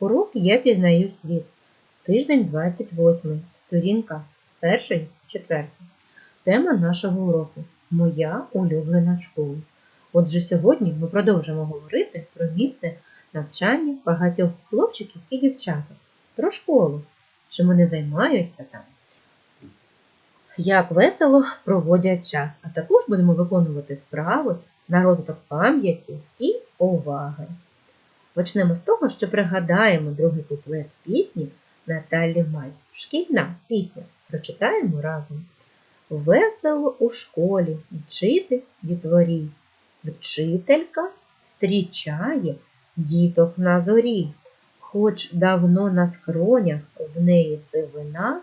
Урок я пізнаю світ. Тиждень 28, сторінка 1, 4. Тема нашого уроку Моя улюблена школа. Отже, сьогодні ми продовжимо говорити про місце навчання багатьох хлопчиків і дівчаток, про школу, чим вони займаються там, як весело проводять час, а також будемо виконувати вправи на розвиток пам'яті і уваги. Почнемо з того, що пригадаємо другий куплет пісні Наталі Май. Шкільна пісня. Прочитаємо разом. Весело у школі вчитись дітворі. Вчителька зустрічає діток на зорі. Хоч давно на скронях в неї сивина,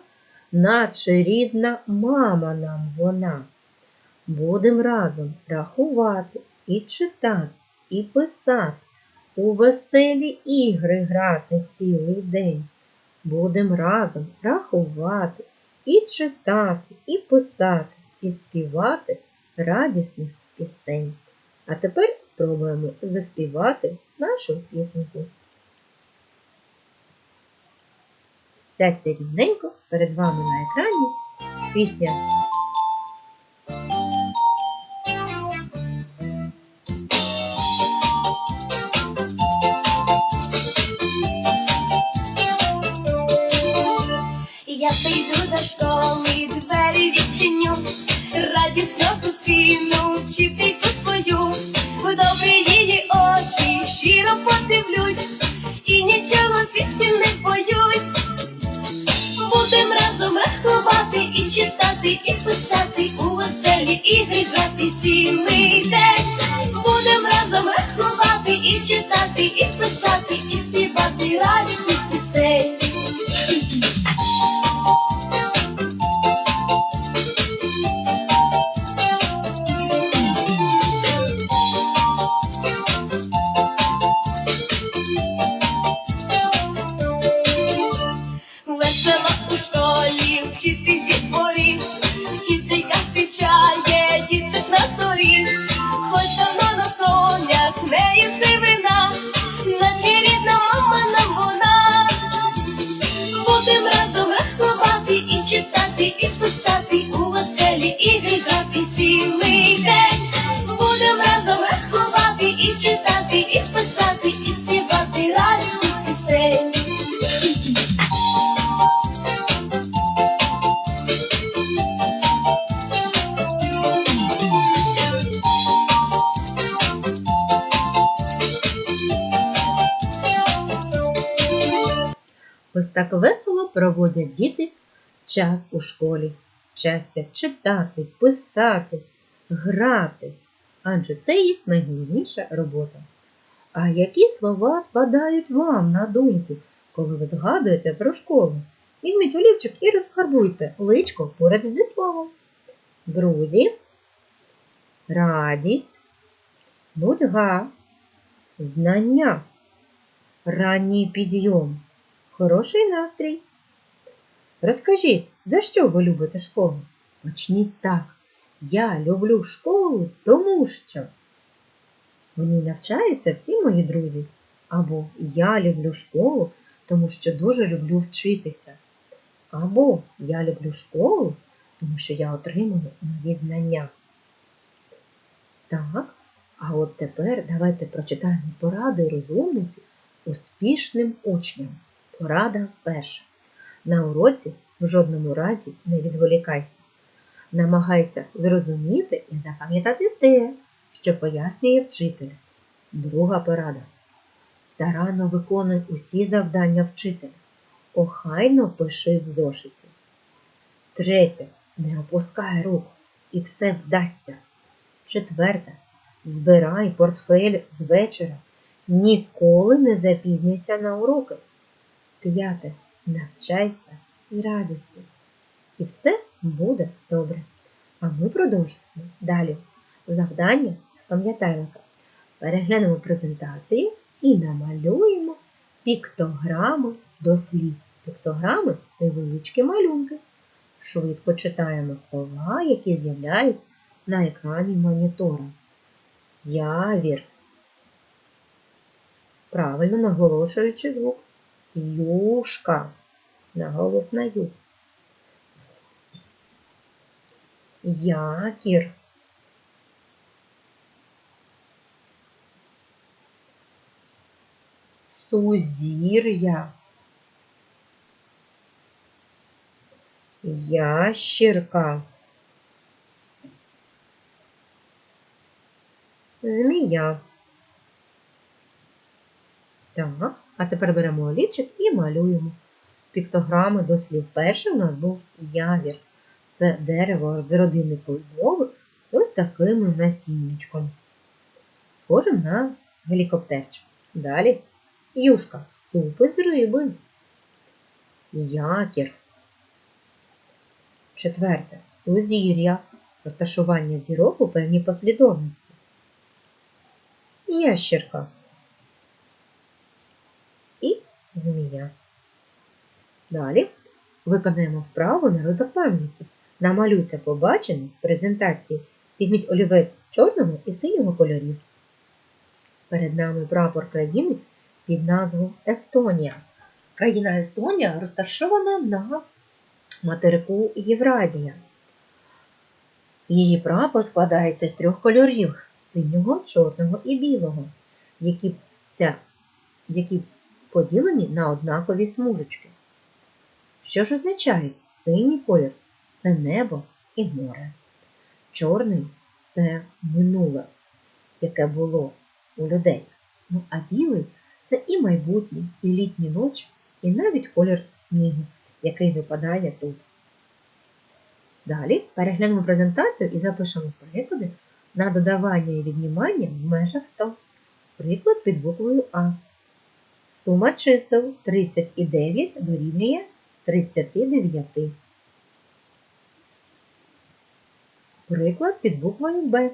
наче рідна мама нам вона. Будем разом рахувати і читати, і писати, у веселі ігри грати цілий день. Будем разом рахувати і читати, і писати, і співати радісних пісень. А тепер спробуємо заспівати нашу пісеньку. Сядьте рівненько перед вами на екрані пісня зустрічає так весело проводять діти час у школі. Вчаться читати, писати, грати, адже це їх найголовніша робота. А які слова спадають вам на думку, коли ви згадуєте про школу? Візьміть олівчик і розфарбуйте личко поряд зі словом. Друзі, радість, нудьга, знання, ранній підйом. Хороший настрій. Розкажіть, за що ви любите школу? Почніть так. Я люблю школу, тому що ній навчаються всі мої друзі. Або я люблю школу, тому що дуже люблю вчитися. Або я люблю школу, тому що я отримую нові знання. Так, а от тепер давайте прочитаємо поради розумниці успішним учням. Порада перша. На уроці в жодному разі не відволікайся. Намагайся зрозуміти і запам'ятати те, що пояснює вчитель. Друга порада. Старанно виконуй усі завдання вчителя. Охайно пиши в зошиті. Третє. Не опускай рук і все вдасться. Четверте. Збирай портфель з вечора. Ніколи не запізнюйся на уроки. П'яте. Навчайся з радістю. І все буде добре. А ми продовжуємо далі. Завдання пам'ятайника. Переглянемо презентацію і намалюємо піктограми до слів. Піктограми невеличкі малюнки. Швидко читаємо слова, які з'являються на екрані монітора. Явір. Правильно наголошуючи звук. Юшка. Наголос на ю. Якір. Сузір'я. Ящірка. Змія. Так, а тепер беремо олівчик і малюємо піктограми до слів. Перший у нас був явір. Це дерево з родини поймови ось таким насіннячком. Схожим на гелікоптерчик. Далі юшка. Суп із риби. Якір. Четверте. Сузір'я. Розташування зірок у певній послідовності. Ящерка. Змія. Далі виконаємо вправу народа пам'яті. Намалюйте побачене в презентації. Візьміть олівець чорного і синього кольорів. Перед нами прапор країни під назвою Естонія. Країна Естонія розташована на материку Євразія. Її прапор складається з трьох кольорів синього, чорного і білого, які, ця, які поділені на однакові смужечки. Що ж означає синій колір це небо і море. Чорний це минуле, яке було у людей. Ну а білий це і майбутнє, і літні ночі, і навіть колір снігу, який випадає тут. Далі переглянемо презентацію і запишемо приклади на додавання і віднімання в межах 100. Приклад під буквою А. Сума чисел 30 і 9 дорівнює 39. Приклад під буквою Б.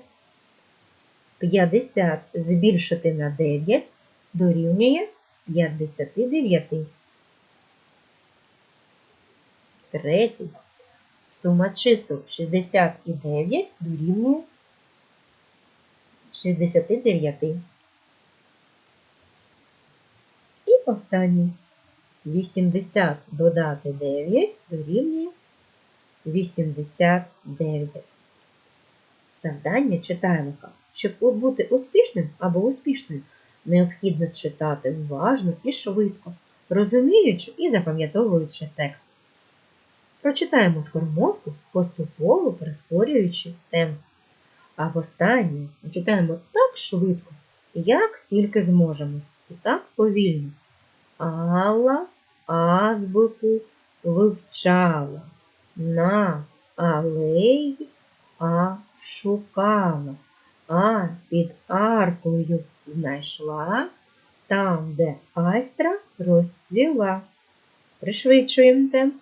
50 збільшити на 9 дорівнює 59. Третій. Сума чисел 60 і 9 дорівнює 69. І останній. 80 додати 9 дорівнює 89. Завдання читаємо. Щоб бути успішним або успішною, необхідно читати уважно і швидко, розуміючи і запам'ятовуючи текст. Прочитаємо скоромовку, поступово прискорюючи темп. А в останнє читаємо так швидко, як тільки зможемо. І так повільно. Алла азбуку вивчала, на алеї а шукала, а під аркою знайшла там, де айстра розцвіла. Пришвидшуємо темп.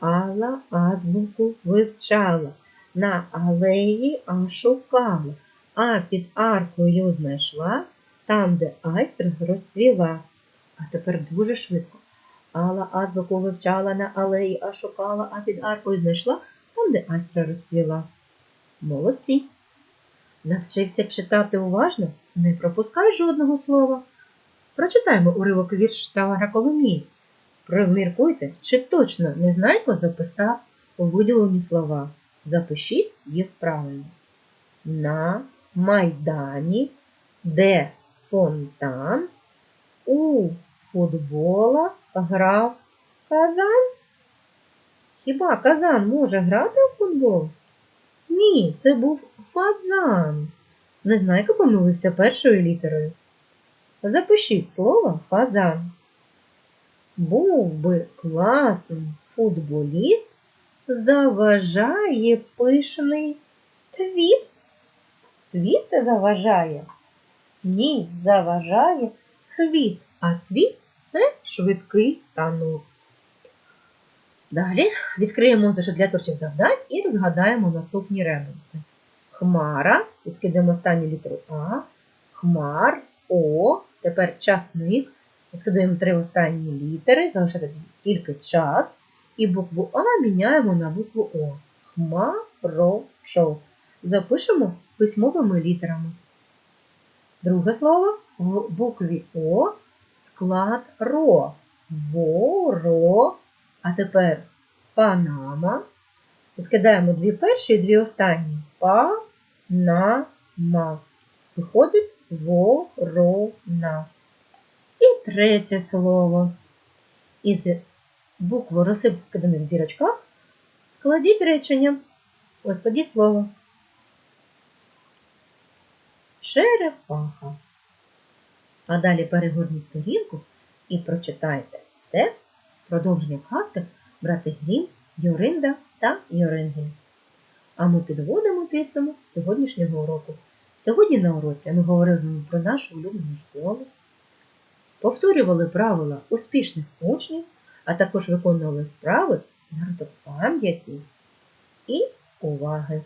Алла азбуку вивчала, на алеї а шукала, а під аркою знайшла там, де айстра розцвіла. А тепер дуже швидко. Алла азбуку вивчала на алеї, а шукала, а під аркою знайшла там, де айстра розцвіла. Молодці! Навчився читати уважно, не пропускай жодного слова. Прочитаємо уривок вірш Тавара Коломієць. Приміркуйте, чи точно Незнайко записав виділені слова. Запишіть їх правильно. На майдані, де фонтан, у футбола грав казан. Хіба казан може грати у футбол? Ні, це був фазан. Незнайка помилився першою літерою. Запишіть слово фазан. Був би класним футболіст, заважає пишний твіст. Твіст заважає? Ні, заважає хвіст, а твіст це швидкий танок. Далі відкриємо зошит для творчих завдань і розгадаємо наступні ребенси. Хмара, відкидаємо останню літеру А, хмар, О, тепер часник. Відкидаємо три останні літери, залишається тільки час. І букву А міняємо на букву О. Хмарошос. Запишемо письмовими літерами. Друге слово в букві О склад ро. воро. А тепер панама. Відкидаємо дві перші і дві останні. Па-на-ма. Виходить ворона. І третє слово. Із букви розсипаних в зірочках складіть речення. Ось складіть слово. Черепаха. А далі перегорніть сторінку і прочитайте текст продовження казки Брати Грім, Йоринда та Йорингель. А ми підводимо підсумок сьогоднішнього уроку. Сьогодні на уроці ми говорили про нашу улюблену школу, повторювали правила успішних учнів, а також виконували вправи на пам'яті і уваги.